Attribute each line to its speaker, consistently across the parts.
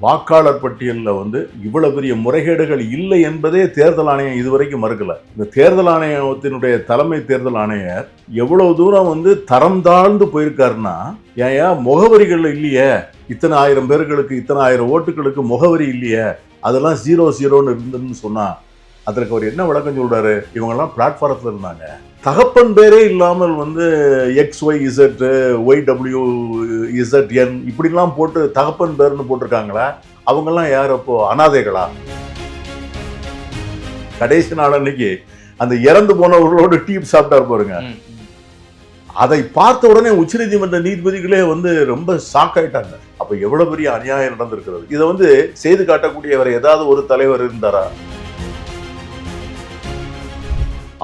Speaker 1: வாக்காளர் பட்டியலில் வந்து இவ்வளவு பெரிய முறைகேடுகள் இல்லை என்பதே தேர்தல் ஆணையம் இதுவரைக்கும் மறுக்கல. இந்த தேர்தல் ஆணையத்தினுடைய தலைமை தேர்தல் ஆணையர் எவ்வளவு தூரம் வந்து தரம் தாழ்ந்து போயிருக்காருன்னா ஏன் முகவரிகள் இல்லையே. இத்தனை ஆயிரம் பேர்களுக்கு இத்தனை ஆயிரம் ஓட்டுகளுக்கு முகவரி இல்லையே. அதெல்லாம் ஜீரோ ஜீரோன்னு இருந்ததுன்னு சொன்னால் அதற்கு அவர் என்ன விளக்கம் சொல்கிறாரு இவங்கெல்லாம் பிளாட்ஃபாரத்தில் இருந்தாங்க. தகப்பன் பேரே இல்லாமல் வந்து X Y Z Y W Z N இப்படிலாம் போட்டு தகப்பன் பேர்னு போட்டிருக்காங்களா அவங்கெல்லாம் யார் அப்போ? அனாதைகளா? கடைசி நாள் அன்னைக்கு அந்த இறந்து போனவர்களோட டீ சாப்பிட்டாரு பாருங்க. அதை பார்த்த உடனே உச்சநீதிமன்ற நீதிபதிகளே வந்து ரொம்ப ஷாக் ஆயிட்டாங்க. அப்ப எவ்வளவு பெரிய அநியாயம் நடந்திருக்கிறது? இதை வந்து செய்து காட்டக்கூடியவர் ஏதாவது ஒரு தலைவர் இருந்தாரா?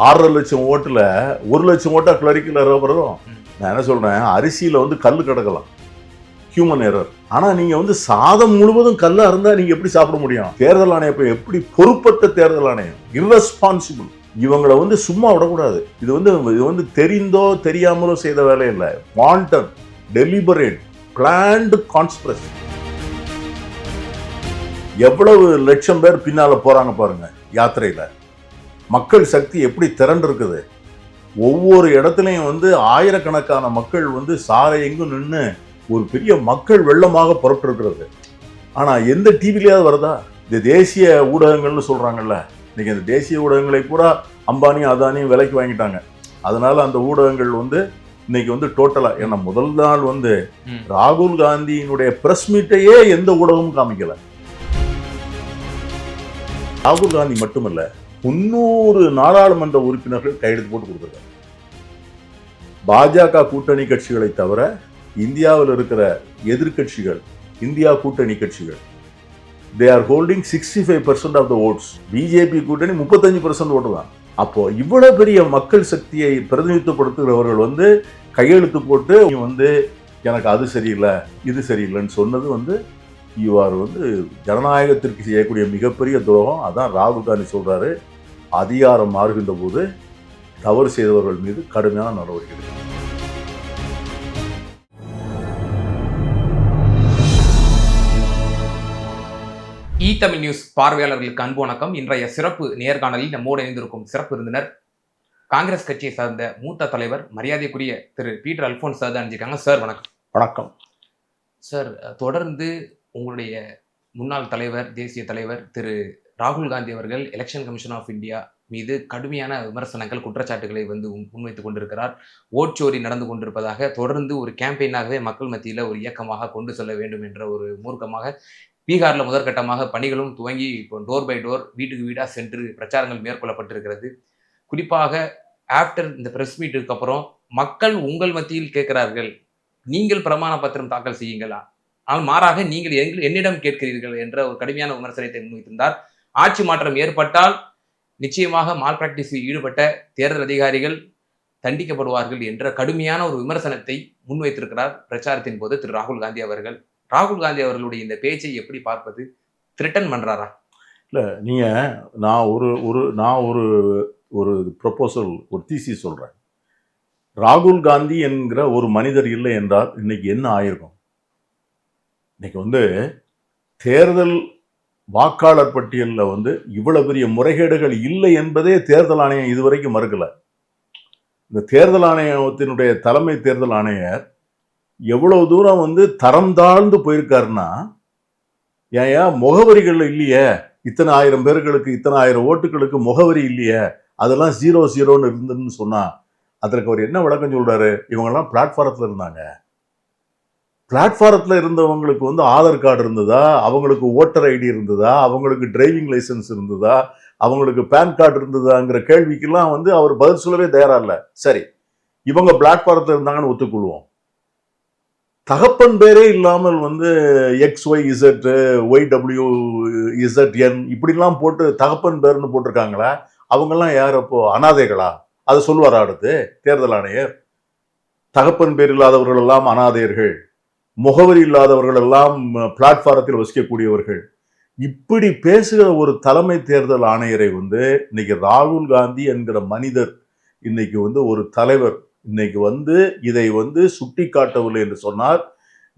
Speaker 1: ஆறரை லட்சம் ஓட்டில் ஒரு லட்சம் ஓட்டா கிளரிக்கல் வரும். நான் என்ன சொல்கிறேன் அரிசியில் வந்து கல் கிடக்கலாம். ஹியூமன் எரர் ஆனால் நீங்கள் வந்து சாதம் முழுவதும் கல்லாக இருந்தால் நீங்கள் எப்படி சாப்பிட முடியும்? தேர்தல் ஆணையம் இப்போ எப்படி பொறுப்பற்ற தேர்தல் ஆணையம்? இர்ரெஸ்பான்சிபிள் இவங்களை வந்து சும்மா விடக்கூடாது. இது வந்து இது வந்து தெரிந்தோ தெரியாமலோ செய்த வேலை இல்லை. வாண்டட் டெலிபரேட் பிளான்டு கான்ஸ்பிரசி எவ்வளவு லட்சம் பேர் பின்னால் போகிறாங்க பாருங்கள் யாத்திரையில். மக்கள் சக்தி எப்படி திரண்டு இருக்குது ஒவ்வொரு இடத்துலையும் வந்து ஆயிரக்கணக்கான மக்கள் வந்து சாலை எங்கும் நின்று ஒரு பெரிய மக்கள் வெள்ளமாக புறப்பட்டிருக்கிறது ஆனா எந்த டிவிலையாவது வருதா? இந்த தேசிய ஊடகங்கள்னு சொல்றாங்கல்ல. இன்னைக்கு இந்த தேசிய ஊடகங்களை பூரா அம்பானியும் அதானியும் விலைக்கு வாங்கிட்டாங்க. அதனால அந்த ஊடகங்கள் வந்து இன்னைக்கு வந்து டோட்டலா ஏன்னா முதல் நாள் வந்து. ராகுல் காந்தியினுடைய பிரஸ் மீட்டையே எந்த ஊடகமும் காமிக்கல. ராகுல் காந்தி மட்டுமல்ல முன்னூறு நாடாளுமன்ற உறுப்பினர்கள் கையெழுத்து போட்டு கொடுத்துருக்காங்க. பாஜக கூட்டணி கட்சிகளை தவிர இந்தியாவில் இருக்கிற எதிர்க்கட்சிகள் இந்தியா கூட்டணி கட்சிகள் they are holding sixty five percent of the votes BJP கூட்டணி முப்பத்தஞ்சு பர்சன்ட் ஓட்டு தான். அப்போ இவ்வளவு பெரிய மக்கள் சக்தியை பிரதிநிதித்துவப்படுத்துகிறவர்கள் வந்து கையெழுத்து போட்டு நீ வந்து எனக்கு அது சரியில்லை இது சரியில்லைன்னு சொன்னது வந்து இவ்வாறு வந்து ஜனநாயகத்திற்கு செய்யக்கூடிய மிகப்பெரிய துரோகம். அதான் ராகுல் காந்தி சொல்றாரு. அதிகாரம் மாறுகின்ற போது தவறு செய்தவர்கள் மீது கடுமையான நடவடிக்கை.
Speaker 2: இ தமிழ் நியூஸ் பார்வையாளர்களுக்கு அன்பு வணக்கம். இன்றைய சிறப்பு நேர்காணலில் நம்மோடு இணைந்திருக்கும் சிறப்பு விருந்தினர் காங்கிரஸ் கட்சியை சார்ந்த மூத்த தலைவர் மரியாதைக்குரிய திரு பீட்டர் அல்போன்ஸ் சார் தான் அணிஞ்சிருக்காங்க சார் வணக்கம்.
Speaker 1: வணக்கம்.
Speaker 2: சார் தொடர்ந்து உங்களுடைய முன்னாள் தலைவர் தேசிய தலைவர் திரு ராகுல் காந்தி அவர்கள் எலெக்ஷன் கமிஷன் ஆஃப் இந்தியா மீது கடுமையான விமர்சனங்கள் குற்றச்சாட்டுகளை வந்து முன்வைத்துக் கொண்டிருக்கிறார். ஓட்சோரி நடந்து கொண்டிருப்பதாக தொடர்ந்து ஒரு கேம்பெயினாகவே மக்கள் மத்தியில் ஒரு இயக்கமாக கொண்டு செல்ல வேண்டும் என்ற ஒரு மூர்க்கமாக பீகாரில் முதற்கட்டமாக பணிகளும் துவங்கி இப்போ டோர் பை டோர் வீட்டுக்கு வீடாக சென்று பிரச்சாரங்கள் மேற்கொள்ளப்பட்டிருக்கிறது. குறிப்பாக ஆஃப்டர் இந்த பிரஸ் மீட்டுக்கு அப்புறம் மக்கள் உங்கள் மத்தியில் கேட்கிறார்கள் நீங்கள் பிரமாண பத்திரம் தாக்கல் செய்யுங்களா? ஆனால் மாறாக நீங்கள் எங்கள் என்னிடம் கேட்கிறீர்கள் என்ற ஒரு கடுமையான விமர்சனத்தை முன்வைத்திருந்தார். ஆட்சி மாற்றம் ஏற்பட்டால் நிச்சயமாக மால் பிராக்டிஸில் ஈடுபட்ட தேர்தல் அதிகாரிகள் தண்டிக்கப்படுவார்கள் என்ற கடுமையான ஒரு விமர்சனத்தை முன்வைத்திருக்கிறார் பிரச்சாரத்தின் போது திரு ராகுல் காந்தி அவர்கள். ராகுல் காந்தி அவர்களுடைய இந்த பேச்சை எப்படி பார்ப்பது? த்ரிட்டன் பண்ணுறாரா
Speaker 1: இல்லை நீங்கள் நான் ஒரு ஒரு நான் ஒரு ஒரு ப்ரொபோசல் ஒரு தீசி சொல்கிறேன் ராகுல் காந்தி என்கிற ஒரு மனிதர் இல்லை என்றால் இன்னைக்கு என்ன ஆயிருக்கும்? இன்னைக்கு வந்து தேர்தல் வாக்காளர் பட்டியலில் வந்து இவ்வளவு பெரிய முறைகேடுகள் இல்லை என்பதே தேர்தல் ஆணையம் இதுவரைக்கும் மறுக்கலை. இந்த தேர்தல் ஆணையத்தினுடைய தலைமை தேர்தல் ஆணையர் எவ்வளவு தூரம் வந்து தரம் தாழ்ந்து போயிருக்காருன்னா ஏயா முகவரிகள் இல்லையே. இத்தனை ஆயிரம் பேர்களுக்கு இத்தனை ஆயிரம் ஓட்டுகளுக்கு முகவரி இல்லையே. அதெல்லாம் ஜீரோ ஜீரோன்னு இருந்ததுன்னு சொன்னா அதற்கு அவர் என்ன விளக்கம் சொல்றாரு? இவங்கெல்லாம் பிளாட்ஃபாரத்தில் இருந்தாங்க. பிளாட்ஃபாரத்தில் இருந்தவங்களுக்கு வந்து ஆதார் கார்டு இருந்ததா? அவங்களுக்கு ஓட்டர் ஐடி இருந்ததா? அவங்களுக்கு டிரைவிங் லைசன்ஸ் இருந்ததா? அவங்களுக்கு பேன் கார்டு இருந்ததாங்கிற கேள்விக்கெல்லாம் வந்து அவர் பதில் சொல்லவே தயாராக இல்லை சரி இவங்க பிளாட்ஃபாரத்தில் இருந்தாங்கன்னு ஒத்துக்கொள்வோம். தகப்பன் பேரே இல்லாமல் வந்து X Y Z Y W Z N இப்படிலாம் போட்டு தகப்பன் பேர்னு போட்டிருக்காங்களா? அவங்கெல்லாம் யார் அப்போ? அனாதைகளா? அதை சொல்லுவாரா அடுத்து? தேர்தல் ஆணையர்? தகப்பன் பேர் இல்லாதவர்கள் எல்லாம் அனாதையர்கள். முகவரி இல்லாதவர்கள் எல்லாம் பிளாட்ஃபாரத்தில் வசிக்கக்கூடியவர்கள். இப்படி பேசுகிற ஒரு தலைமை தேர்தல் ஆணையரை வந்து இன்னைக்கு ராகுல் காந்தி என்கிற மனிதர் இன்னைக்கு வந்து ஒரு தலைவர் இன்னைக்கு வந்து இதை வந்து சுட்டி காட்டவில்லை என்று சொன்னால்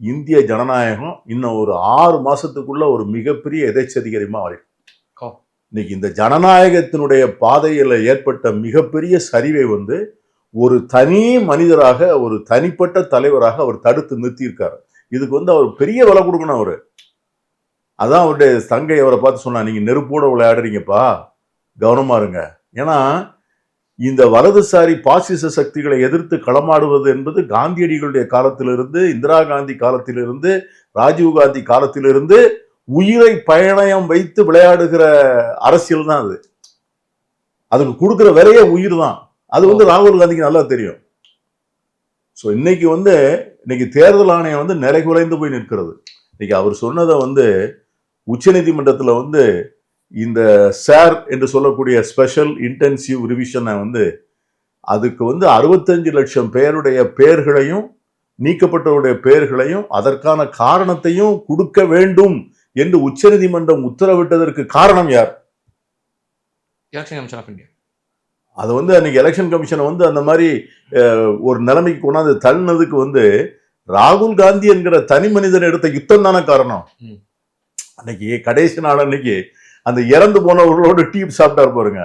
Speaker 1: இந்திய ஜனநாயகம் இன்னும் ஒரு ஆறு மாசத்துக்குள்ள ஒரு மிகப்பெரிய எதேச்சதிகாரமா
Speaker 2: ஓ.
Speaker 1: இன்னைக்கு இந்த ஜனநாயகத்தினுடைய பாதையில ஏற்பட்ட மிகப்பெரிய சரிவை வந்து ஒரு தனி மனிதராக ஒரு தனிப்பட்ட தலைவராக அவர் தடுத்து நிறுத்தியிருக்காரு. இதுக்கு வந்து அவர் பெரிய விலை கொடுக்கணும் அவரு. அதான் அவருடைய தங்கை அவரை பார்த்து சொன்னா நீங்க நெருப்போட விளையாடுறீங்கப்பா கவனமா இருங்க. ஏன்னா இந்த வலதுசாரி பாசிச சக்திகளை எதிர்த்து களமாடுவது என்பது காந்தியடிகளுடைய காலத்திலிருந்து இந்திரா காந்தி காலத்திலிருந்து ராஜீவ் காந்தி காலத்திலிருந்து உயிரை பயணயம் வைத்து விளையாடுகிற அரசியல் தான் அது. அதுக்கு கொடுக்குற விலையே உயிர் தான். அது வந்து ராகுல் காந்திக்கு நல்லா தெரியும். ஸோ இன்னைக்கு வந்து இன்னைக்கு தேர்தல் ஆணையம் வந்து நிலை குறைந்து போய் நிற்கிறது. இன்னைக்கு அவர் சொன்னதை வந்து உச்சநீதிமன்றத்தில் வந்து இந்த சார் என்று சொல்லக்கூடிய ஸ்பெஷல் இன்டென்சிவ் ரிவிஷனை வந்து அதுக்கு வந்து அறுபத்தஞ்சு லட்சம் பேருடைய பெயர்களையும் நீக்கப்பட்டவருடைய பெயர்களையும் அதற்கான காரணத்தையும் கொடுக்க வேண்டும் என்று உச்சநீதிமன்றம் உத்தரவிட்டதற்கு காரணம் யார்?
Speaker 2: எலெக்ஷன் கமிஷன் ஆஃப் இந்தியா
Speaker 1: அது வந்து அன்னைக்கு எலெக்ஷன் கமிஷனை வந்து அந்த மாதிரி ஒரு நிலைமைக்கு கொண்டாந்து தள்ளினதுக்கு வந்து ராகுல் காந்தி என்கிற தனி மனிதன் எடுத்த யுத்தம் தானே காரணம். அன்னைக்கு கடைசி நாள் அன்னைக்கு அந்த இறந்து போனவர்களோட டீ சாப்பிட்டாரு பாருங்க.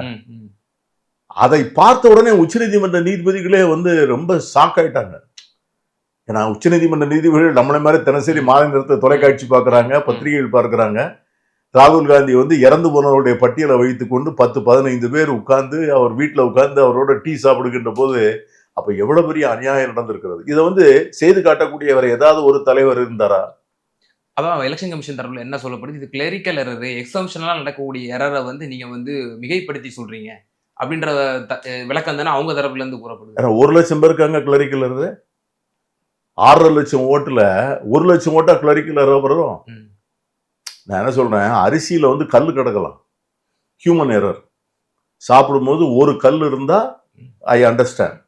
Speaker 1: அதை பார்த்த உடனே உச்சநீதிமன்ற நீதிபதிகளே வந்து ரொம்ப ஷாக் ஆயிட்டாங்க. ஏன்னா உச்சநீதிமன்ற நீதிபதிகள் நம்மளை மாதிரி தினசரி மாலை நேரத்தை தொலைக்காட்சி பார்க்கறாங்க பத்திரிகைகள் பார்க்கறாங்க. ராகுல் காந்தி வந்து இறந்து போனவருடைய பட்டியலை வைத்துக் கொண்டு பத்து பதினைந்து பேர் உட்கார்ந்து அவர் வீட்டில் உட்கார்ந்து அவரோட டீ சாப்பிடுகின்ற போது அப்ப எவ்வளவு பெரிய அநியாயம் நடந்திருக்கிறது? இதை வந்து செய்து காட்டக்கூடியவர் ஏதாவது ஒரு தலைவர் இருந்தாரா?
Speaker 2: அதான் எலெக்ஷன் கமிஷன் தரப்புல என்ன சொல்லப்படுது? இது கிளரிக்கல் எரர் எக்ஸம்ஷனலாக நடக்கக்கூடிய எரரை வந்து நீங்க வந்து மிகைப்படுத்தி சொல்றீங்க. அப்படின்ற விளக்கம் தானே அவங்க தரப்புல இருந்து கூறப்படுது.
Speaker 1: ஒரு லட்சம் பேருக்கு அங்க கிளரிக்கல் இருந்து ஆறரை லட்சம் ஓட்டுல ஒரு லட்சம் ஓட்டா கிளரிக்கல் வரும்?
Speaker 2: ம்.
Speaker 1: நான் என்ன சொல்கிறேன் அரிசியில் வந்து கல் கிடக்கலாம். ஹியூமன் எரர் சாப்பிடும்போது ஒரு கல் இருந்தால் ஐ அண்டர்ஸ்டாண்ட்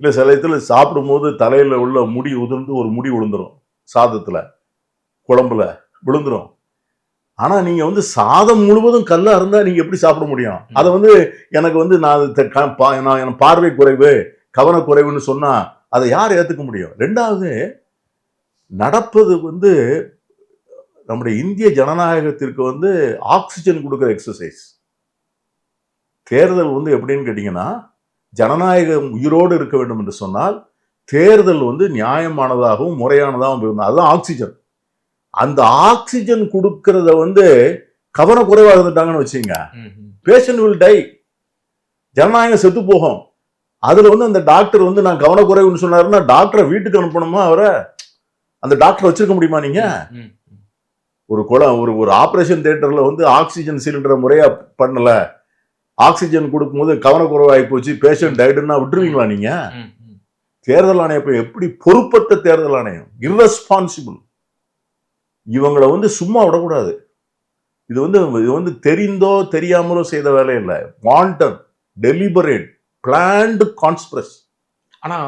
Speaker 1: இல்லை சில இடத்துல சாப்பிடும்போது தலையில் உள்ள முடி உதிர்ந்து ஒரு முடி விழுந்துடும் சாதத்தில் குழம்புல விழுந்துடும் ஆனால் நீங்கள் வந்து சாதம் முழுவதும் கல்லாக இருந்தால் நீங்கள் எப்படி சாப்பிட முடியும்? அதை வந்து எனக்கு வந்து நான் நான் பார்வை குறைவு கவனக்குறைவுன்னு சொன்னால் அதை யார் ஏற்றுக்க முடியும்? ரெண்டாவது நடப்பது வந்து நம்முடைய இந்திய ஜனநாயகத்திற்கு வந்து ஆக்சிஜன் கொடுக்குற எக்ஸசைஸ் தேர்தல் வந்து எப்படின்னு கேட்டிங்கன்னா ஜனநாயகம் உயிரோடு இருக்க வேண்டும் என்று சொன்னால் தேர்தல் வந்து நியாயமானதாகவும் முறையானதாகவும் இருந்தால் அதுதான் ஆக்சிஜன். அந்த ஆக்சிஜன் கொடுக்கறத வந்து கவனக்குறைவாக இருந்துட்டாங்கன்னு வச்சுங்க. பேஷண்ட் வில் டை ஜனநாயகம் செத்து போகும். அதுல வந்து அந்த டாக்டர் வந்து நான் கவனக்குறைவுன்னு சொன்னாருன்னா டாக்டரை வீட்டுக்கு அனுப்பணுமா அவரை? அந்த டாக்டர் வச்சிருக்க முடியுமா நீங்க?
Speaker 2: ம், ம்.
Speaker 1: ஒரு குளம் ஒரு ஒரு ஆபரேஷன் தியேட்டர்ல வந்து ஆக்சிஜன் சிலிண்டரை முறையா பண்ணல. ஆக்சிஜன் கொடுக்கும்போது கவனக்குறைவாகி போச்சு. பேஷண்ட் டைடுன்னா விட்டுருவீங்களா நீங்க?
Speaker 2: ம், ம்.
Speaker 1: தேர்தல் ஆணையம் இப்ப எப்படி பொறுப்பற்ற தேர்தல் ஆணையம்? Irresponsible. இவங்களை வந்து சும்மா விடக்கூடாது. இது வந்து இது வந்து தெரிந்தோ தெரியாமலோ செய்த வேலை இல்லை. வாண்டன் டெலிபரேட் பிளான்டு கான்ஸ்பிரஸ்
Speaker 2: ஆனா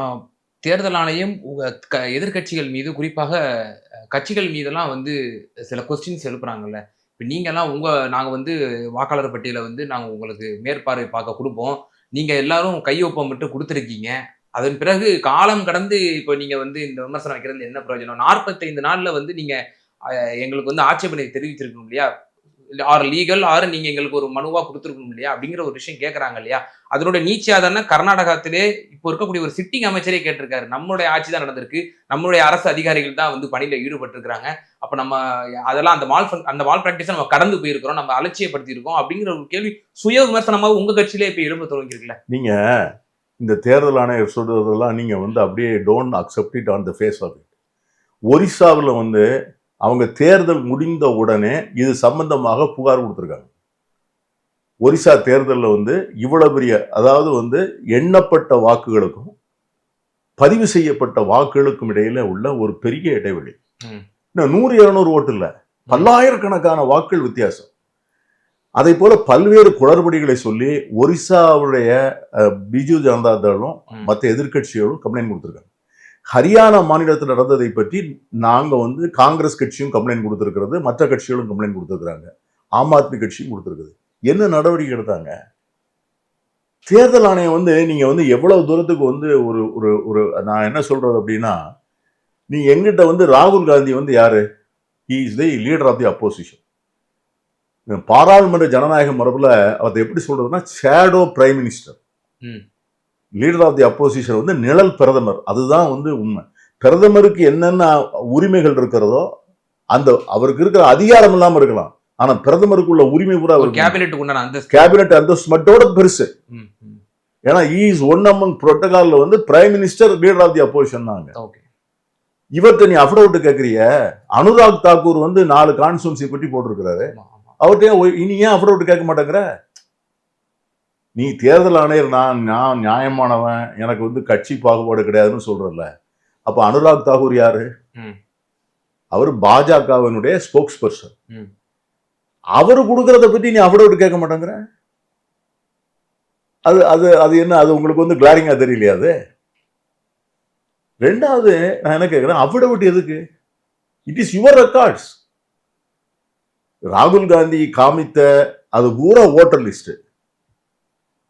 Speaker 2: தேர்தல் ஆணையம் எதிர்கட்சிகள் க- எதிர்க்கட்சிகள் மீது குறிப்பாக கட்சிகள் மீதெல்லாம் வந்து சில கொஸ்டின்ஸ் எழுப்புறாங்கல்ல. இப்போ நீங்கள்லாம் உங்கள் நாங்கள் வந்து வாக்காளர் பட்டியலை வந்து நாங்கள் உங்களுக்கு மேற்பார்வை பார்க்க கொடுப்போம். நீங்கள் எல்லாரும் கையொப்பம் மட்டும் கொடுத்துருக்கீங்க. அதன் பிறகு காலம் கடந்து இப்போ நீங்கள் வந்து இந்த விமர்சனம் வைக்கிறது என்ன பிரயோஜனம்? நாற்பத்தைந்து நாளில் வந்து நீங்கள் எங்களுக்கு வந்து ஆட்சேபனை தெரிவிச்சிருக்கணும் இல்லையா? ஆர் லீகல் ஆறு நீங்கள் எங்களுக்கு ஒரு மனுவாக கொடுத்துருக்கணும் இல்லையா? அப்படிங்கிற ஒரு விஷயம் கேட்குறாங்க இல்லையா? அதனோட நீச்சியா தானே கர்நாடகத்திலே இப்போ இருக்கக்கூடிய ஒரு சிட்டிங் அமைச்சரே கேட்டிருக்காரு. நம்மளுடைய ஆட்சி தான் நடந்திருக்கு. நம்மளுடைய அரசு அதிகாரிகள் தான் வந்து பணியில் ஈடுபட்டிருக்கிறாங்க. அப்போ நம்ம அதெல்லாம் அந்த மால் அந்த மால் பிராக்டிஸை நம்ம கடந்து போயிருக்கிறோம். நம்ம அலட்சியப்படுத்தியிருக்கோம் அப்படிங்கிற ஒரு கேள்வி சுய விமர்சனமாக உங்கள் கட்சியிலே இப்போ எழும்ப தொடங்கியிருக்குல்ல?
Speaker 1: நீங்கள் இந்த தேர்தலான ஆணையர் சொல்றதெல்லாம் வந்து அப்படியே don't accept it on the face of it ஒரிசாவில் வந்து அவங்க தேர்தல் முடிந்த உடனே இது சம்பந்தமாக புகார் கொடுத்துருக்காங்க. ஒரிசா தேர்தலில் வந்து இவ்வளவு பெரிய அதாவது வந்து எண்ணப்பட்ட வாக்குகளுக்கும் பதிவு செய்யப்பட்ட வாக்குகளுக்கும் இடையில உள்ள ஒரு பெரிய இடைவெளி. இன்னும் நூறு இருநூறு ஓட்டு இல்ல. பல்லாயிரக்கணக்கான வாக்குகள் வித்தியாசம். அதை போல பல்வேறு குளறுபடிகளை சொல்லி ஒரிசாவுடைய பிஜு ஜனதா தளம். மற்ற எதிர்க்கட்சிகளும் கம்ப்ளைண்ட் கொடுத்துருக்காங்க. ஹரியானா மாநிலத்தில் நடந்ததை பற்றி நாங்க வந்து காங்கிரஸ் கட்சியும் கம்ப்ளைண்ட் கொடுத்துருக்கிறது மற்ற கட்சிகளும் கம்ப்ளைண்ட் கொடுத்துருக்குறாங்க. ஆம் ஆத்மி கட்சியும் கொடுத்துருக்குது. என்ன நடவடிக்கை எடுத்தாங்க? தேர்தல் ஆணையம் வந்து நீங்க வந்து எவ்வளவு தூரத்துக்கு வந்து ஒரு ஒரு ஒரு நான் என்ன சொல்றது அப்படின்னா நீ எங்கிட்ட வந்து ராகுல் காந்தி வந்து யாரு? He is the leader of the opposition பாராளுமன்ற ஜனநாயக மரபுல அதை எப்படி சொல்றதுன்னா shadow prime minister leader of the opposition வந்து நிழல் பிரதமர். அதுதான் வந்து உண்மை. பிரதமருக்கு என்னென்ன உரிமைகள் இருக்கிறதோ அந்த அவருக்கு இருக்கிற அதிகாரம் இல்லாம இருக்கலாம். ஆனா பிரதமருக்குள்ள உரிமை பூரா
Speaker 2: ஒரு
Speaker 1: அவருக்கு
Speaker 2: கேபினெட்டுக்கு உண்டான
Speaker 1: கேபினட் அந்தஸ்து மட்டோட பெருசு. ஏன்னா இஸ் ஒன் அமங் புரோட்டோகால்ல வந்து prime minister leader of the opposition தாங்க
Speaker 2: ஓகே
Speaker 1: இவர்கிட்ட நீ அஃபிடவிட் கேட்கறிய அனுராக் தாக்கூர் வந்து நாலு கான்ஸ்டுவன்சி பற்றி போட்டிருக்கிறாரு. அவர்கிட்ட இனி ஏன் அஃபிடவிட் கேட்க மாட்டேங்கிற? நீ தேர்தல் ஆணையர் நான் நான் நியாயமானவன் எனக்கு வந்து கட்சி பாகுபாடு கிடையாதுன்னு சொல்றல அப்ப அனுராக் தாக்கூர் யாரு. அவர் பாஜகவினுடைய ஸ்போக்ஸ் பர்சன். அவரு கொடுக்கறத பத்தி நீ அஃபிடவிட் கேட்க மாட்டேங்கிற? அது அது அது என்ன அது உங்களுக்கு வந்து கிளாரிங்கா தெரியலையா அது? ரெண்டாவது நான் என்ன கேட்கிறேன் அஃபிடவிட் எதுக்கு? இட் இஸ் யுவர் ரெக்கார்ட்ஸ் ராகுல் காந்தி காமித்த அது பூரா ஓட்டர் லிஸ்ட்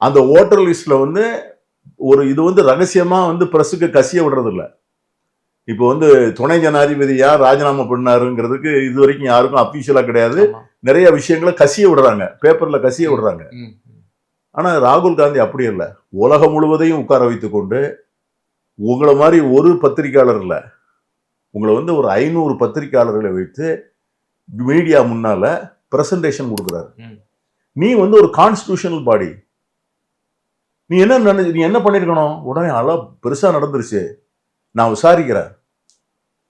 Speaker 1: அந்த ஓட்டர் லிஸ்ட்ல வந்து ஒரு இது வந்து ரகசியமா வந்து பிரஸுக்கு கசிய விடுறது இல்ல இப்போ வந்து துணை ஜனாதிபதி யார் ராஜினாமா பண்ணாருங்கிறதுக்கு இது வரைக்கும் யாருக்கும் அபிஷியலா கிடையாது. நிறைய விஷயங்களை கசிய விடுறாங்க. பேப்பர்ல கசிய விடுறாங்க. ஆனா ராகுல் காந்தி அப்படி இல்லை. உலகம் முழுவதையும் உட்கார வைத்துக் கொண்டு உங்களை மாதிரி ஒரு பத்திரிக்கையாளர் இல்ல உங்களை வந்து ஒரு ஐநூறு பத்திரிக்கையாளர்களை வைத்து மீடியா முன்னால பிரசன்டேஷன் கொடுக்குறாரு. நீ வந்து ஒரு கான்ஸ்டியூஷனல் பாடி நீ என்ன நினைச்சு நீ என்ன பண்ணிருக்கணும்? உடனே அள பெருசா நடந்துருச்சு. நான் விசாரிக்கிறேன்.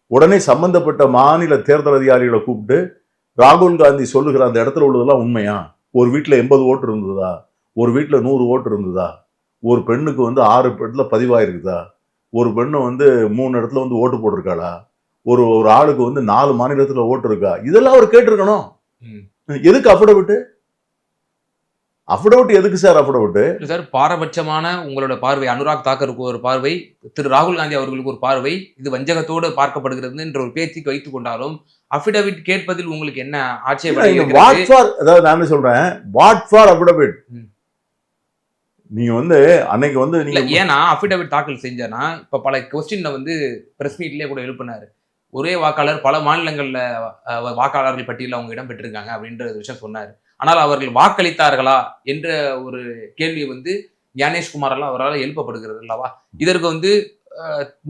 Speaker 1: உடனே சம்பந்தப்பட்ட மாநில தேர்தல் அதிகாரிகளை கூப்பிட்டு ராகுல் காந்தி சொல்லுகிற அந்த இடத்துல உள்ளதெல்லாம் உண்மையா? ஒரு வீட்டில் எண்பது ஓட்டு இருந்ததா? ஒரு வீட்டில் நூறு ஓட்டு இருந்ததா? ஒரு பெண்ணுக்கு வந்து ஆறு இடத்துல பதிவாயிருக்குதா? ஒரு பெண்ணு வந்து மூணு இடத்துல வந்து ஓட்டு போட்டிருக்காளா? ஒரு ஒரு ஆளுக்கு வந்து நாலு மாநிலத்துல ஓட்டு இருக்கா? இதெல்லாம் அவர் கேட்டிருக்கணும். எதுக்கு அஃபிடவிட் அஃபிடவிட் எதுக்கு சார் அஃபிடவிட்
Speaker 2: சார் பாரபட்சமான உங்களோட பார்வை அனுராக் தாக்கருக்கு ஒரு பார்வை திரு ராகுல் காந்தி அவர்களுக்கு ஒரு பார்வை இது வஞ்சகத்தோடு பார்க்கப்படுகிறது என்ற ஒரு பேச்சுக்கு வைத்துக் கொண்டாலும் அபிடவிட் கேட்பதில் உங்களுக்கு என்ன இருக்கிறது?
Speaker 1: வாட் ஃபார் அதாவது நான் சொல்றேன் வாட் ஃபார் அஃபிடவிட். நீங்க வந்து அன்னைக்கு வந்து நீங்க
Speaker 2: ஏன்னா அபிடவிட் தாக்கல் செஞ்சனா இப்ப பல கொஸ்டின்ல வந்து பிரஸ் மீட்லயே கூட எழுப்பினாரு ஒரே வாக்காளர் பல மாநிலங்கள்ல வாக்காளர்கள் பட்டியலில் அவங்க இடம் பெற்றிருக்காங்க அப்படின்ற விஷயம் சொன்னாரு ஆனால் அவர்கள் வாக்களித்தார்களா என்ற ஒரு கேள்வி வந்து ஞானேஷ்குமார் எல்லாம் அவரால் எழுப்பப்படுகிறது அல்லவா? இதற்கு வந்து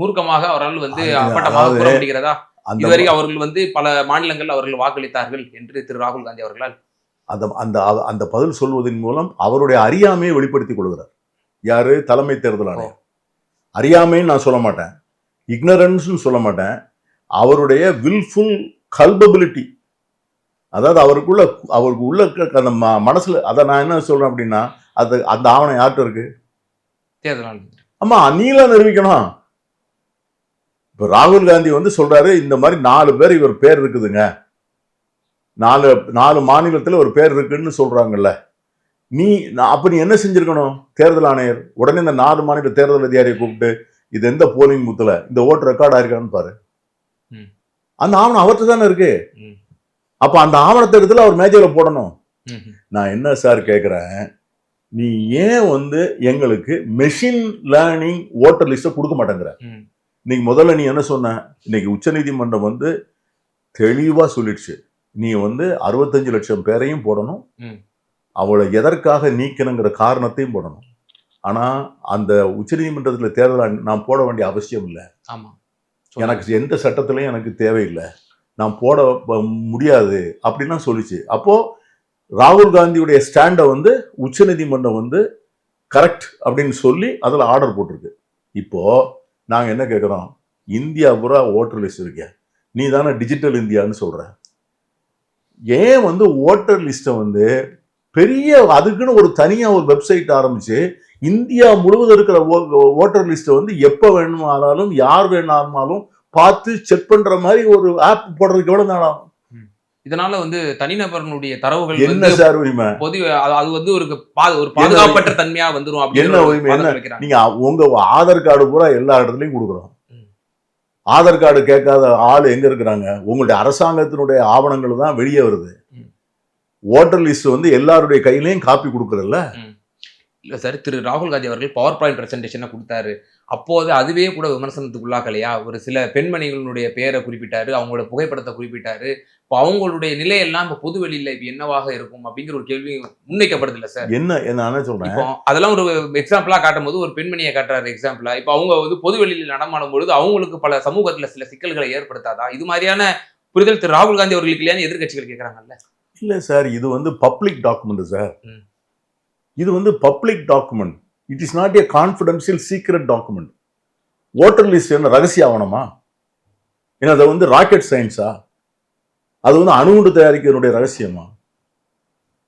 Speaker 2: மூர்க்கமாக அவரால் வந்து அப்பட்டமாக கூற முடிகிறதா இதுவரைக்கும் அவர்கள் வந்து பல மாநிலங்கள் அவர்கள் வாக்களித்தார்கள் என்று திரு ராகுல் காந்தி அவர்களால்.
Speaker 1: அந்த அந்த அந்த பதில் சொல்வதன் மூலம் அவருடைய அறியாமையை வெளிப்படுத்திக் கொள்கிறார். யாரு? தலைமை தேர்தல் ஆணையர். அறியாமைன்னு நான் சொல்ல மாட்டேன். இக்னரன்ஸ்னு சொல்ல மாட்டேன். அவருடைய வில்ஃபுல் கல்பபிலிட்டி அதாவது அவருக்குள்ள அவருக்கு உள்ள இருக்க அந்த மனசுல அதை நான் என்ன சொல்றேன் அப்படின்னா அது அந்த ஆவணம் யார்கிட்ட இருக்கு?
Speaker 2: தேர்தல்
Speaker 1: ஆமா நீலாம் நிரூபிக்கணும். இப்ப ராகுல் காந்தி வந்து சொல்றாரு இந்த மாதிரி நாலு பேர் இவர் பேர் இருக்குதுங்க. நாலு நாலு மாநிலத்துல ஒரு பேர் இருக்குன்னு சொல்றாங்கல்ல. நீ அப்ப நீ என்ன செஞ்சிருக்கணும்? தேர்தல் ஆணையர். உடனே இந்த நாலு மாநில தேர்தல் அதிகாரியை கூப்பிட்டு இது எந்த போலிங் பூத்துல இந்த ஓட்டு ரெக்கார்ட் ஆயிருக்கான்னு பாரு. அந்த ஆவணம் அவர்கிட்ட தானே இருக்கு. அப்ப அந்த ஆவணத்தை எடுத்துல அவர் மேஜையில போடணும். நான் என்ன சார் கேட்குறேன் நீ ஏன் வந்து எங்களுக்கு மெஷின் லேர்னிங் ஓட்டர் லிஸ்ட்டை கொடுக்க மாட்டேங்கிற. இன்னைக்கு முதல்ல நீ என்ன சொன்ன? இன்னைக்கு உச்சநீதிமன்றம் வந்து தெளிவாக சொல்லிடுச்சு. நீ வந்து அறுபத்தஞ்சு லட்சம் பேரையும் போடணும். அவளை எதற்காக நீக்கணுங்கிற காரணத்தையும் போடணும். ஆனால் அந்த உச்சநீதிமன்றத்தில் தேர்தல் நான் போட வேண்டிய அவசியம் இல்லை. எனக்கு எந்த சட்டத்திலையும் எனக்கு தேவையில்லை. நான் போட ப- முடியாது அப்படின்னா சொல்லிச்சு. அப்போது ராகுல் காந்தியுடைய ஸ்டாண்டை வந்து உச்சநீதிமன்றம் வந்து கரெக்ட் அப்படின்னு சொல்லி அதில் ஆர்டர் போட்டிருக்கு. இப்போது நாங்கள் என்ன கேட்குறோம் இந்தியா பூரா ஓட்டர் லிஸ்ட் இருக்கே. நீ தானே டிஜிட்டல் இந்தியான்னு சொல்கிற ஏன் வந்து ஓட்டர் லிஸ்ட்டை வந்து பெரிய அதுக்குன்னு ஒரு தனியாக ஒரு வெப்சைட் ஆரம்பித்து இந்தியா முழுவதும் இருக்கிற ஓட்டர் லிஸ்ட்டை வந்து எப்போ வேணுமானாலும் யார் வேணாலும் பார்த்து செக் பண்ற மாதிரி ஒரு ஆப் போடுறதுக்கு எவ்வளவு ஆகும்?
Speaker 2: இதனால வந்து தனிநபர்களுடைய தரவுகள்
Speaker 1: என்ன சார் உரிமை?
Speaker 2: பொது அது- வந்து ஒரு ஒரு பாதுகாப்பற்ற தன்மையா வந்துரும்
Speaker 1: என்ன உரிமை, என்ன? நீங்க உங்க ஆதார் கார்டு பூரா எல்லா இடத்துலயும் கொடுக்குறோம். ஆதார் கார்டு கேட்காத ஆள் எங்க இருக்கிறாங்க? உங்களுடைய அரசாங்கத்தினுடைய ஆவணங்கள் தான் வெளியே வருது. ஓட்டர் லிஸ்ட் வந்து எல்லாருடைய கையிலயும் காப்பி கொடுக்கறல்ல?
Speaker 2: இல்ல சார் திரு. ராகுல் காந்தி அவர்கள் பவர் பாயிண்ட் பிரசன்டேஷனை கொடுத்தாரு. அப்போது அதுவே கூட விமர்சனத்துக்கு உள்ளாக்கலையா ஒரு சில பெண்மணிகளுடைய பெயரை குறிப்பிட்டாரு அவங்களோட புகைப்படத்தை குறிப்பிட்டாரு. இப்போ அவங்களுடைய நிலையெல்லாம் இப்போ பொது வெளியில இப்போ என்னவாக இருக்கும் அப்படிங்கிற ஒரு கேள்வி முன்வைக்கப்படுது இல்ல சார்.
Speaker 1: என்ன என்ன சொல்றேன்.
Speaker 2: இப்போ அதெல்லாம் ஒரு எக்ஸாம்பிளா காட்டும் போது ஒரு பெண்மணியை காட்டுறாரு எக்ஸாம்பிளா இப்போ அவங்க வந்து பொது வெளியில் நடமாடும் பொழுது அவங்களுக்கு பல சமூகத்துல சில சிக்கல்களை ஏற்படுத்தாதா? இது மாதிரியான புரிதல் திரு ராகுல் காந்தி அவர்களுக்கு இல்லையான்னு எதிர்க்கட்சிகள் கேட்கறாங்கல்ல
Speaker 1: இல்ல சார் இது வந்து பப்ளிக் டாக்குமெண்ட் சார். இது வந்து public document it is not a confidential secret document voter list என்ன ரகசிய ஆவணமா ஏன்னா அது வந்து ராக்கெட் சயின்ஸா அது வந்து அணுகுண்டு தயாரிக்கிறதுடைய ரகசியமா?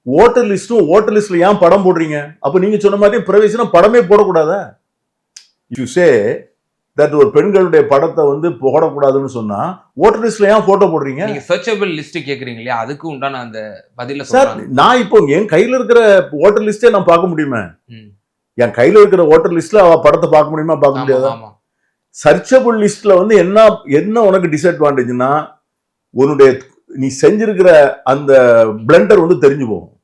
Speaker 1: ஓட்டர் லிஸ்ட்டும் ஓட்டர் லிஸ்ட்ல ஏன் படம் போடுறீங்க? அப்ப நீங்க சொன்ன மாதிரி பிரவேசனா படமே போடக்கூடாதா? யூ சே தட் ஒரு பெண்களுடைய படத்தை வந்து போடக்கூடாதுன்னு சொன்னா ஓட்டர் லிஸ்ட்ல ஏன் போட்டோ போடுறீங்க?
Speaker 2: நீங்க சர்ச்சபிள் லிஸ்ட் கேக்குறீங்க இல்லையா? அதுக்கு உண்டான அந்த பதில
Speaker 1: சார் நான் இப்போ என் கையில இருக்கிற ஓட்டர் லிஸ்டே நான் பார்க்க முடியுமே. என் கையில இருக்கிற ஓட்டர் லிஸ்ட்ல அவ படத்தை பார்க்க முடியுமா பார்க்க முடியாதா சர்ச்சபிள் லிஸ்ட்ல வந்து என்ன என்ன உனக்கு டிஸ்அட்வான்டேஜ்னா உன்னுடைய நீ செஞ்சிருக்கிற அந்த பிளண்டர் வந்து தெரிஞ்சு போகும்.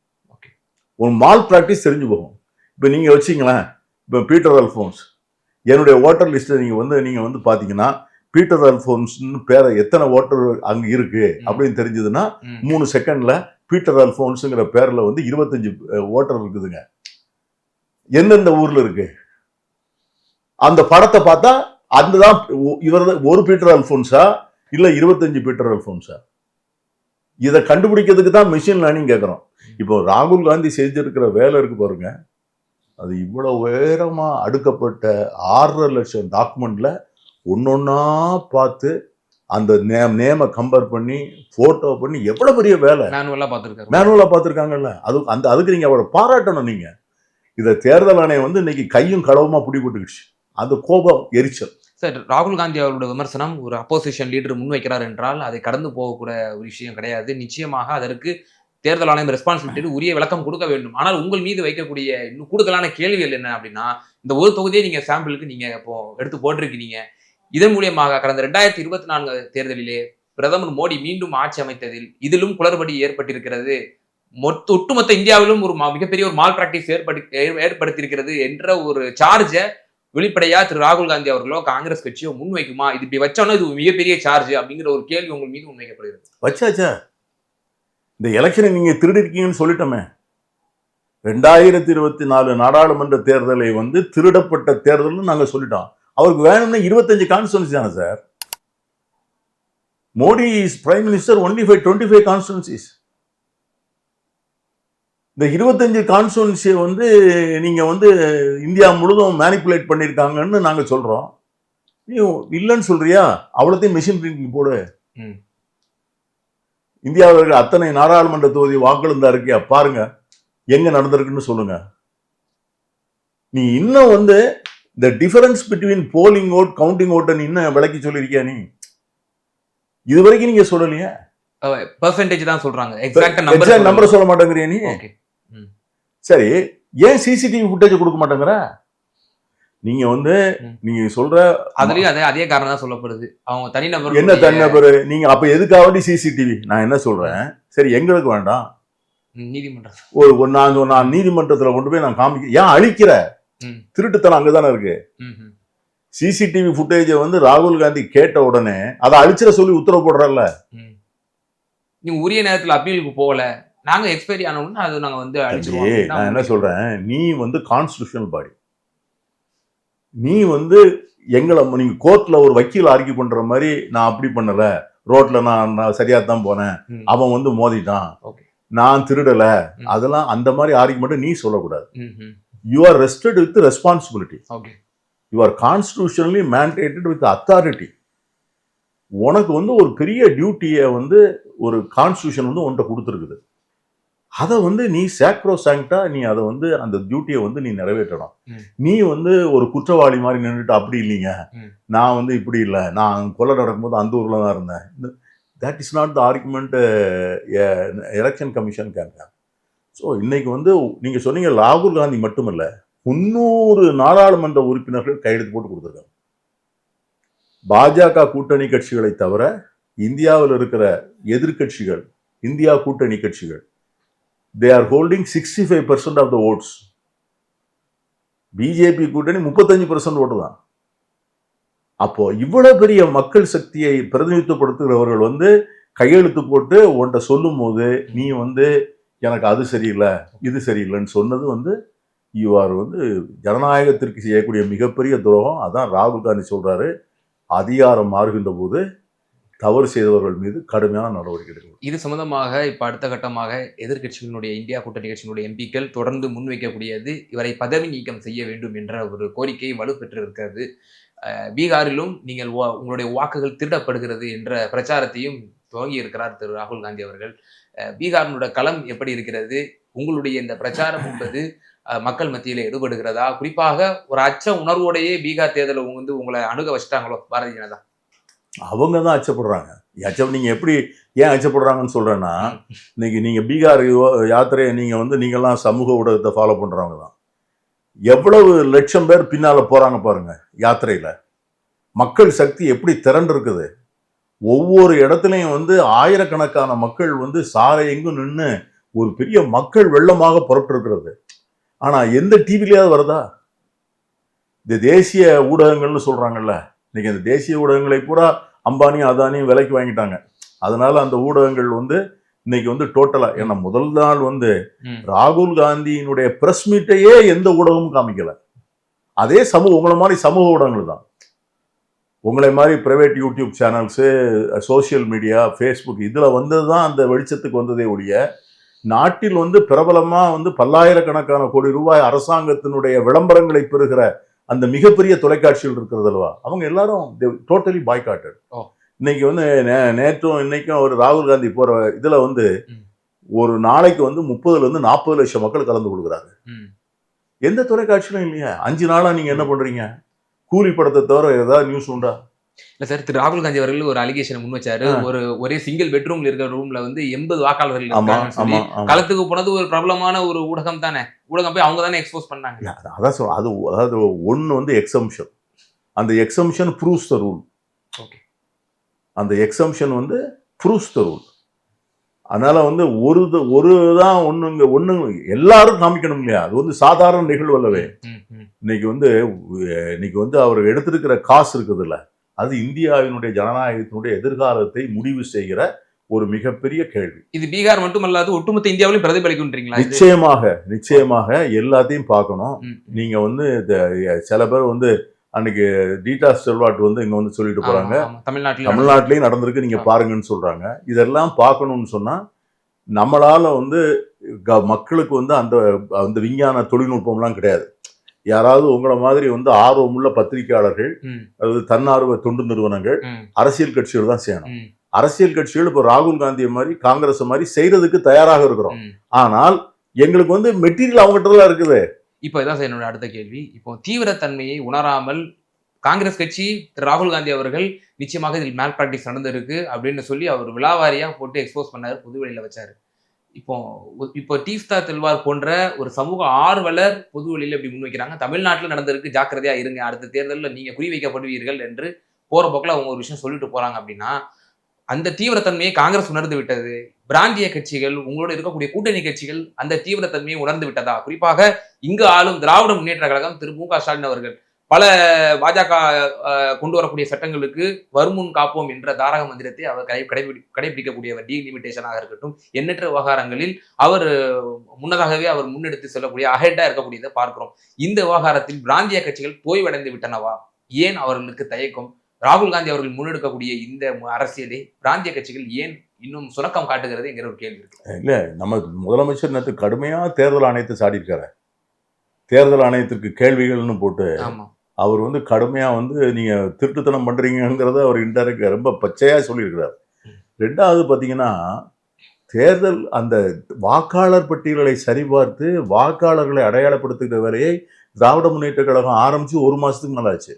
Speaker 1: உன் மால் பிராக்டிஸ் தெரிஞ்சு போகும் இப்போ நீங்க வச்சீங்களேன் இப்போ பீட்டர் அல்ஃபோன்ஸ் என்னுடைய ஓட்டர் லிஸ்ட்டை நீங்க வந்து நீங்க வந்து பாத்தீங்கன்னா பீட்டர் அல்ஃபோன்ஸ்னு பேரை எத்தனை ஓட்டர் அங்க இருக்கு. அப்படின்னு தெரிஞ்சதுன்னா. மூணு செகண்ட்ல பீட்டர் அல்ஃபோன்ஸுங்கிற பேர்ல வந்து இருபத்தஞ்சு ஓட்டர் இருக்குதுங்க எந்தெந்த ஊர்ல இருக்கு? அந்த படத்தை பார்த்தா அந்த தான் இவர் ஒரு பீட்டர் அல்ஃபோன்ஸா இல்ல இருபத்தஞ்சு பீட்டர் அல்ஃபோன்ஸா இதை கண்டுபிடிக்கிறதுக்கு தான் மிஷின் லேர்னிங் கேட்குறோம் இப்போ ராகுல் காந்தி செஞ்சிருக்கிற வேலை இருக்கு பாருங்க. அது இவ்வளவு உயரமா அடுக்கப்பட்ட ஆறரை லட்சம் டாக்குமெண்ட்ல ஒன்னொன்னா பார்த்து அந்த நேம் நேமை கம்பேர் பண்ணி போட்டோ பண்ணி எவ்வளவு பெரிய வேலை?
Speaker 2: மேனுவலா பாத்துருக்காரு
Speaker 1: மேனுவலா பார்த்துருக்காங்கல்ல. அது அந்த அதுக்கு நீங்க அவரை பாராட்டணும் நீங்க. இதை தேர்தல் ஆணையம் வந்து இன்னைக்கு கையும் களவுமா பிடிபட்டுக்கிடுச்சு அந்த கோபம் எரிச்சல்.
Speaker 2: சார் ராகுல் காந்தி அவரோட விமர்சனம் ஒரு அப்போசிஷன் லீடர் முன்வைக்கிறார் என்றால் அதை கடந்து போகக்கூட ஒரு விஷயம் கிடையாது. நிச்சயமாக அதற்கு தேர்தல் ஆணையம் ரெஸ்பான்சிபிலிட்டி உரிய விளக்கம் கொடுக்க வேண்டும். ஆனால் உங்கள் மீது வைக்கக்கூடிய இன்னும் கூடுதலான கேள்விகள் என்ன அப்படின்னா இந்த ஒரு தொகுதியை நீங்க சாம்பிளுக்கு நீங்க இப்போ எடுத்து போட்டிருக்கீங்க. இதன் மூலியமாக கடந்த ரெண்டாயிரத்தி இருபத்தி நான்கு தேர்தலிலே பிரதமர் மோடி மீண்டும் ஆட்சி அமைத்ததில் இதிலும் குளறுபடி ஏற்பட்டிருக்கிறது. மொத்த ஒட்டுமொத்த இந்தியாவிலும் ஒரு மா- மிகப்பெரிய ஒரு மால் பிராக்டிஸ் ஏற்படுத்தி ஏற்படுத்தியிருக்கிறது என்ற ஒரு சார்ஜை வெளிப்படையா திரு ராகுல் காந்தி அவர்களோ காங்கிரஸ் கட்சியோ முன்வைக்குமா? இது இப்படி வச்சோன்னா இது மிகப்பெரிய சார்ஜ் அப்படிங்கிற ஒரு கேள்வி உங்கள் மீது முன்வைக்கப்படுகிறது.
Speaker 1: வச்சாச்சா? இந்த எலெக்ஷனை நீங்க திருடிருக்கீங்கன்னு சொல்லிட்டோமே. ரெண்டாயிரத்தி இருபத்தி நாலு நாடாளுமன்ற தேர்தலை வந்து திருடப்பட்ட தேர்தல்னு நாங்கள் சொல்லிட்டோம். அவருக்கு வேணும்னா இருபத்தஞ்சு கான்ஸ்டுவன்சி தானே sir? Modi is prime minister only five twenty five constituencies இந்த இருபத்தஞ்சு கான்ஸ்டுவன்சியை வந்து நீங்க வந்து இந்தியா முழுதும் மேனிப்புலேட் பண்ணியிருக்காங்கன்னு நாங்க சொல்றோம். நீ இல்லைன்னு சொல்றியா? அவ்வளோத்தையும் மிஷின் ரீடிங் போடு. இந்தியாவில் இருக்கிற அத்தனை நாடாளுமன்ற தொகுதி வாக்களிந்தா இருக்கியா? பாருங்க. எங்க நடந்திருக்குன்னு சொல்லுங்க. நீ இன்னும் வந்து இந்த difference between polling vote counting ஓட்டை நீ இன்னும் விளக்கி சொல்லியிருக்கியா நீ? இது வரைக்கும் நீங்க சொல்லலையே.
Speaker 2: பெர்சன்டேஜ் தான் சொல்றாங்க. எக்ஸாக்ட் நம்பர்
Speaker 1: நம்பர் சொல்ல மாட்டேங்கிறியா நீ? சரி ஏன் சிசிடிவி ஃபுட்டேஜ் கொடுக்க மாட்டேங்கிற? நீங்க வந்து. நீங்க சொல்ற
Speaker 2: அதுலயும் அதே அதே காரணம் தான் சொல்லப்படுது. அவங்க தனிநபர்
Speaker 1: என்ன தனிநபர்? நீங்க அப்ப எதுக்காக வேண்டி சிசிடிவி நான் என்ன சொல்றேன்? சரி எங்களுக்கு வேண்டாம்.
Speaker 2: நீதிமன்றம்.
Speaker 1: ஒரு நான் நான் நீதிமன்றத்துல கொண்டு போய் நான் காமிக்க ஏன் அழிக்கிற. திருட்டுத்தனம் அங்கதானே இருக்கு. சிசிடிவி ஃபுட்டேஜை வந்து ராகுல் காந்தி கேட்ட உடனே அதை அழிச்சிட சொல்லி உத்தரவு போடுறல்ல.
Speaker 2: நீங்க உரிய நேரத்துல அப்பீலுக்கு போகல. நாங்க எக்ஸ்பைரி ஆன உடனே அது நாங்க வந்து அழிச்சிருவோம்
Speaker 1: நான் என்ன சொல்றேன்? நீ வந்து கான்ஸ்டியூஷனல் பாடி நீ வந்து எங்களை நீங்க கோர்ட்ல ஒரு வக்கீல் ஆர்கியூ பண்ற மாதிரி நான் அப்படி பண்ணல. ரோட்ல நான் சரியா தான் போனேன். அவன் வந்து மோதிட்டான்.
Speaker 2: Okay.
Speaker 1: நான் திருடல. அதெல்லாம் அந்த மாதிரி ஆர்குமெண்ட் நீ சொல்லக்கூடாது. You are vested with responsibility you are constitutionally mandated with authority உனக்கு வந்து ஒரு பெரிய டியூட்டியை வந்து ஒரு கான்ஸ்டியூஷன் வந்து உன்கிட்ட கொடுத்துருக்குது. அதை வந்து நீ சேக்ரோ சாங்டா நீ அதை வந்து அந்த டியூட்டியை வந்து நீ நிறைவேற்றணும். நீ வந்து ஒரு குற்றவாளி மாதிரி நின்றுட்டு அப்படி இல்லைங்க.
Speaker 2: நான்
Speaker 1: வந்து இப்படி இல்லை. நான் கொலை நடக்கும்போது அந்த ஊர்ல தான் இருந்தேன். That is not the argument election commission கேட்க ஸோ இன்னைக்கு வந்து நீங்க சொன்னீங்க ராகுல் காந்தி மட்டுமல்ல முன்னூறு நாடாளுமன்ற உறுப்பினர்கள் கையெழுத்து போட்டு கொடுத்துருக்காங்க. பாஜக கூட்டணி கட்சிகளை தவிர இந்தியாவில் இருக்கிற எதிர்க்கட்சிகள் இந்தியா கூட்டணி கட்சிகள் they are holding sixty five percent of the votes BJP கூட்டணி முப்பத்தஞ்சு பர்சன்ட் ஓட்டு தான். அப்போ இவ்வளவு பெரிய மக்கள் சக்தியை பிரதிநிதித்துவப்படுத்துகிறவர்கள் வந்து கையெழுத்து போட்டு உன்கிட்ட சொல்லும் போது நீ வந்து எனக்கு அது சரியில்லை இது சரியில்லைன்னு சொன்னது வந்து இவ்வாறு வந்து ஜனநாயகத்திற்கு செய்யக்கூடிய மிகப்பெரிய துரோகம். அதான் ராகுல் காந்தி சொல்கிறாரு அதிகாரம் மாறுகின்ற போது தவறு செய்தவர்கள் மீது கடுமையான நடவடிக்கை எடுக்கும்
Speaker 2: இது சம்பந்தமாக இப்போ அடுத்த கட்டமாக எதிர்க்கட்சிகளுடைய இந்தியா கூட்டணி கட்சியினுடைய எம்பிக்கள் தொடர்ந்து முன்வைக்கக்கூடியது இவரை பதவி நீக்கம் செய்ய வேண்டும் என்ற ஒரு கோரிக்கை வலுப்பெற்றிருக்கிறது. பீகாரிலும் நீங்கள் வா- உங்களுடைய வாக்குகள் திருடப்படுகிறது என்ற பிரச்சாரத்தையும் துவங்கி இருக்கிறார் திரு ராகுல் காந்தி அவர்கள். பீகாரினுடைய களம் எப்படி இருக்கிறது? உங்களுடைய இந்த பிரச்சாரம் என்பது மக்கள் மத்தியில் எடுபடுகிறதா? குறிப்பாக ஒரு அச்ச உணர்வோடையே பீகார் தேர்தலை வந்து உங்களை அணுக வச்சிட்டாங்களோ? பாரதிய ஜனதா.
Speaker 1: அவங்க தான் அச்சப்படுறாங்க அச்சம் நீங்கள் எப்படி ஏன் அச்சப்படுறாங்கன்னு சொல்கிறேன்னா இன்னைக்கு நீங்கள் பீகார் யாத்திரையை நீங்கள் வந்து நீங்கள்லாம் சமூக ஊடகத்தை ஃபாலோ பண்ணுறவங்க தான் எவ்வளவு லட்சம் பேர் பின்னால் போகிறாங்க பாருங்கள் யாத்திரையில். மக்கள் சக்தி எப்படி திரண்டு இருக்குது ஒவ்வொரு இடத்துலையும் வந்து ஆயிரக்கணக்கான மக்கள் வந்து சாலை எங்கும் நின்று ஒரு பெரிய மக்கள் வெள்ளமாக புறப்பட்டு இருக்கிறது எந்த டிவிலையாவது வருதா? இந்த தேசிய ஊடகங்கள்னு சொல்கிறாங்கல்ல இன்னைக்கு அந்த தேசிய ஊடகங்களை பூரா அம்பானியும் அதானியும் விலைக்கு வாங்கிட்டாங்க. அதனால அந்த ஊடகங்கள் வந்து இன்னைக்கு வந்து டோட்டலா ஏன்னா முதல் நாள் வந்து. ராகுல் காந்தியினுடைய பிரஸ் மீட்டையே எந்த ஊடகமும் காமிக்கல. அதே சமூக உங்களை மாதிரி சமூக ஊடகங்கள் தான். உங்களை மாதிரி private YouTube channels social media Facebook இதில் வந்தது தான் அந்த வெளிச்சத்துக்கு வந்ததே ஒழிய நாட்டில் வந்து பிரபலமாக வந்து பல்லாயிரக்கணக்கான கோடி ரூபாய் அரசாங்கத்தினுடைய விளம்பரங்களை பெறுகிற அந்த மிகப்பெரிய தொலைக்காட்சிகள் இருக்கிறது அல்லவா அவங்க எல்லாரும் டோட்டலி பாய்காட்டட். இன்னைக்கு வந்து நேற்றும் இன்னைக்கும் அவர் ராகுல் காந்தி போற இதுல வந்து. ஒரு நாளைக்கு வந்து முப்பதுல இருந்து நாற்பது லட்சம் மக்கள் கலந்து கொடுக்குறாங்க
Speaker 2: ம்.
Speaker 1: எந்த தொலைக்காட்சியிலும் இல்லையா அஞ்சு நாளா நீங்க என்ன பண்றீங்க கூலி படத்தை தவிர ஏதாவது நியூஸ் உண்டா
Speaker 2: இல்ல சார் திரு ராகுல் காந்தி அவர்கள் ஒரு அலிகேஷன் முன் வச்சாரு. ஒரு ஒரே சிங்கிள் பெட்ரூம்ல இருக்கிற ரூம்ல வந்து எண்பது வாக்காளர்கள் இருக்காங்கன்னு சொல்லி களத்துக்கு போனது ஒரு பிரபலமான ஒரு ஊடகம் தானே. ஊடகம் போய் அவங்க தானே எக்ஸ்போஸ் பண்ணாங்க
Speaker 1: அதான் அது அதாவது ஒன்று வந்து எக்ஸம்ஷன் அந்த exception proves the rule
Speaker 2: Okay.
Speaker 1: அந்த எக்ஸம்ஷன் வந்து ப்ரூவ்ஸ் த ரூல் அதனால வந்து ஒரு ஒரு தான் ஒண்ணுங்க ஒண்ணு எல்லாரும் காமிக்கணும் இல்லையா? அது வந்து சாதாரண நிகழ்வு அல்லவே. இன்னைக்கு வந்து இன்னைக்கு வந்து அவர் எடுத்திருக்கிற காசு இருக்குதுல்ல? அது இந்தியாவினுடைய ஜனநாயகத்தினுடைய எதிர்காலத்தை முடிவு செய்கிற ஒரு மிகப்பெரிய கேள்வி
Speaker 2: இது பீகார் மட்டுமல்லாது ஒட்டுமொத்த இந்தியாவிலும் பிரதிபலிக்குன்றீங்களா?
Speaker 1: நிச்சயமாக நிச்சயமாக எல்லாத்தையும் பார்க்கணும். நீங்க வந்து சில பேர் வந்து அன்னைக்கு டீட்டா செல்வாட் வந்து இங்க வந்து சொல்லிட்டு போறாங்க.
Speaker 2: தமிழ்நாட்டுல
Speaker 1: தமிழ்நாட்டிலையும் நடந்திருக்கு நீங்க. பாருங்கன்னு சொல்றாங்க இதெல்லாம் பார்க்கணும்னு சொன்னா நம்மளால வந்து மக்களுக்கு வந்து அந்த அந்த விஞ்ஞான தொழில்நுட்பம்லாம் கிடையாது யாராவது உங்களை மாதிரி வந்து ஆர்வமுள்ள பத்திரிகையாளர்கள் அதாவது தன்னார்வ தொண்டு நிறுவனங்கள் அரசியல் கட்சிகள் தான் செய்யணும். அரசியல் கட்சிகள் இப்போ ராகுல் காந்தியை மாதிரி காங்கிரஸ் மாதிரி செய்யறதுக்கு தயாராக இருக்கிறோம். ஆனால் எங்களுக்கு வந்து மெட்டீரியல் அவங்ககிட்ட இருக்குது.
Speaker 2: இப்போ இதான் சார் என்னோட அடுத்த கேள்வி. இப்போ தீவிரத்தன்மையை உணராமல் காங்கிரஸ் கட்சி திரு ராகுல் காந்தி அவர்கள் நிச்சயமாக இதில் மேல் பிராக்டிஸ் நடந்திருக்கு அப்படின்னு சொல்லி அவர் விழாவாரியா போட்டு எக்ஸ்போஸ் பண்ணாரு பொது வெளியில வச்சாரு. இப்போ இப்போ டீஸ்தா தெல்வார் போன்ற ஒரு சமூக ஆர்வலர் பொது வழியில் இப்படி முன்வைக்கிறாங்க. தமிழ்நாட்டில் நடந்திருக்கு. ஜாக்கிரதையாக இருங்க. அடுத்த தேர்தலில் நீங்கள் குறி வைக்கப்படுவீர்கள் என்று போகிற போக்கில் அவங்க ஒரு விஷயம் சொல்லிட்டு போகிறாங்க அப்படின்னா அந்த தீவிரத்தன்மையை காங்கிரஸ் உணர்ந்து விட்டது. பிராந்திய கட்சிகள் உங்களோட இருக்கக்கூடிய கூட்டணி கட்சிகள் அந்த தீவிரத்தன்மையை உணர்ந்து விட்டதா? குறிப்பாக இங்கு ஆளும் திராவிட முன்னேற்ற கழகம் திரு மு க ஸ்டாலின் அவர்கள். பல பாஜக கொண்டு வரக்கூடிய சட்டங்களுக்கு வருமுன் காப்போம் என்ற தாரக மந்திரத்தை அவர் கடை கடைபிடி கடைபிடிக்கக்கூடியவர் டீலிமிட்டேஷனாக இருக்கட்டும் எண்ணற்ற விவகாரங்களில் அவர் முன்னதாகவே அவர் முன்னெடுத்து செல்லக்கூடிய அஹெட்டா இருக்கக்கூடியதை பார்க்கிறோம். இந்த விவகாரத்தில் பிராந்திய கட்சிகள் தோய்வடைந்து விட்டனவா? ஏன் அவர்களுக்கு தயக்கம்? ராகுல் காந்தி அவர்கள் முன்னெடுக்கக்கூடிய இந்த அரசியலை பிராந்திய கட்சிகள் ஏன் இன்னும் சுணக்கம் காட்டுகிறது என்கிற ஒரு கேள்வி இருக்கு.
Speaker 1: இல்ல நம்ம முதலமைச்சர் நேற்று கடுமையா தேர்தல் ஆணையத்தை சாடியிருக்காரு. தேர்தல் ஆணையத்திற்கு கேள்விகள்னு போட்டு
Speaker 2: ஆமா.
Speaker 1: அவர் வந்து கடுமையா வந்து நீங்க திருட்டுத்தனம் பண்றீங்கிறத அவர் இன்டைரக்ட் ரொம்ப பச்சையா சொல்லியிருக்கிறார் ரெண்டாவது பாத்தீங்கன்னா தேர்தல் அந்த வாக்காளர் பட்டியல்களை சரிபார்த்து வாக்காளர்களை அடையாளப்படுத்துகிற வேலையை திராவிட முன்னேற்ற கழகம் ஆரம்பிச்சு ஒரு மாசத்துக்கு நல்லாச்சு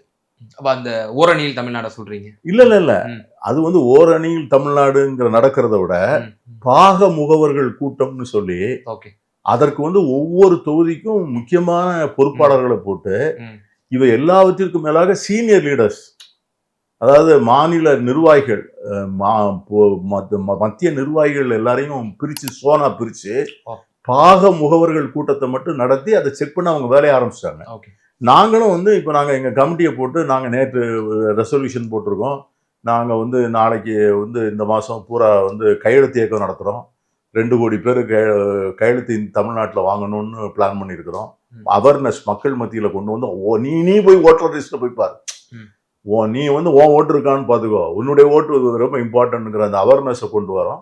Speaker 2: அப்ப அந்த ஓரணியில் தமிழ்நாட சொல்றீங்க
Speaker 1: இல்ல இல்ல இல்ல. அது வந்து ஓரணியில் தமிழ்நாடுங்கிற நடக்கிறத விட. பாக முகவர்கள் கூட்டம்னு சொல்லி
Speaker 2: ஓகே
Speaker 1: அதற்கு வந்து ஒவ்வொரு தொகுதிக்கும் முக்கியமான பொறுப்பாளர்களை போட்டு. இவை எல்லாவற்றிற்கும் மேலாக சீனியர் லீடர்ஸ் அதாவது மாநில நிர்வாகிகள் மத்திய நிர்வாகிகள் எல்லாரையும் பிரிச்சு சோனா
Speaker 2: ஓ.
Speaker 1: பாக முகவர்கள் கூட்டத்தை மட்டும் நடத்தி அதை செக் பண்ண அவங்க வேலைய ஆரம்பிச்சிட்டாங்க நாங்களும் வந்து இப்போ நாங்கள் எங்கள் கமிட்டியை போட்டு நாங்கள் நேற்று ரெசல்யூஷன் போட்டிருக்கோம் நாங்கள் வந்து நாளைக்கு வந்து இந்த மாதம் பூரா வந்து கையெழுத்து இயக்கம் நடத்துகிறோம் ரெண்டு கோடி பேர் கையெழுத்து தமிழ்நாட்டில் வாங்கணும்னு பிளான் பண்ணியிருக்கிறோம். அவேர்னஸ் மக்கள் மத்தியில் கொண்டு வந்து ஓ நீ நீ போய் ஓட்டர் லிஸ்ட்டில் போய் பாரு. ஓ நீ வந்து உன் ஓட்டு இருக்கான்னு பார்த்துக்கோ. உன்னுடைய ஓட்டு ரொம்ப இம்பார்ட்டன்ட்ங்கிற அந்த அவேர்னஸை கொண்டு வரோம்.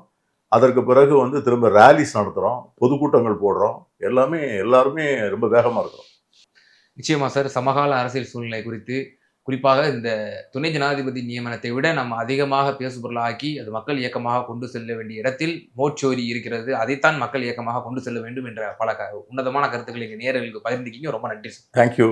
Speaker 1: அதற்கு பிறகு வந்து திரும்ப ரேலிஸ் நடத்துகிறோம் பொதுக்கூட்டங்கள் போடுறோம். எல்லாமே எல்லாருமே ரொம்ப வேகமாக இருக்கிறோம்.
Speaker 2: நிச்சயமா சார் சமகால அரசியல் சூழ்நிலை குறித்து குறிப்பாக இந்த துணை ஜனாதிபதி நியமனத்தை விட நம்ம அதிகமாக பேசுபொருளாக்கி அது மக்கள் இயக்கமாக கொண்டு செல்ல வேண்டிய இடத்தில் மோட்சோரி இருக்கிறது. அதைத்தான் மக்கள் இயக்கமாக கொண்டு செல்ல வேண்டும் என்ற பல க- உன்னதமான கருத்துக்களை எங்கள் நேரர்களுக்கு பகிர்ந்துக்கிங்க. ரொம்ப நன்றி சார்.
Speaker 1: தேங்க்யூ